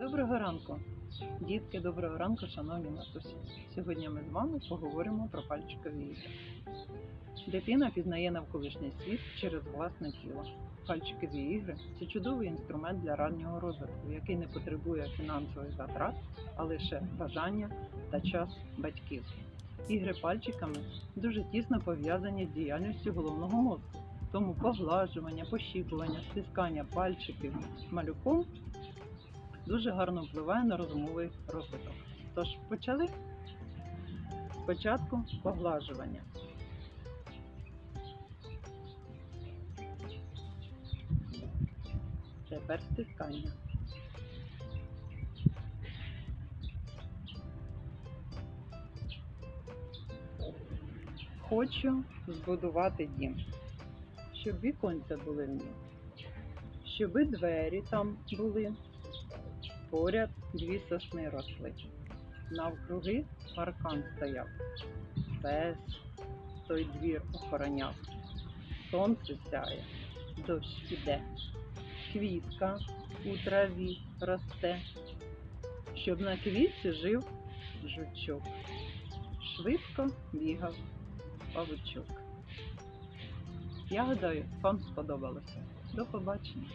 Доброго ранку, дітки, доброго ранку, шановні матусі. Сьогодні ми з вами поговоримо про пальчикові ігри. Дитина пізнає навколишній світ через власне тіло. Пальчикові ігри це чудовий інструмент для раннього розвитку, який не потребує фінансових затрат, а лише бажання та час батьків. Ігри пальчиками дуже тісно пов'язані з діяльністю головного мозку. Тому поглажування, пощіпування, стискання пальчиків малюком дуже гарно впливає на розумовий розвиток. Тож почали спочатку поглажування. Тепер стискання. Хочу збудувати дім, щоб віконця були в ній, щоб двері там були, поряд дві сосни росли. Навкруги паркан стояв, пес той двір охороняв. Сонце сяє, дощ іде, квітка у траві росте, щоб на квітці жив жучок. Швидко бігав павучок. Я гадаю, вам сподобалося. До побачення.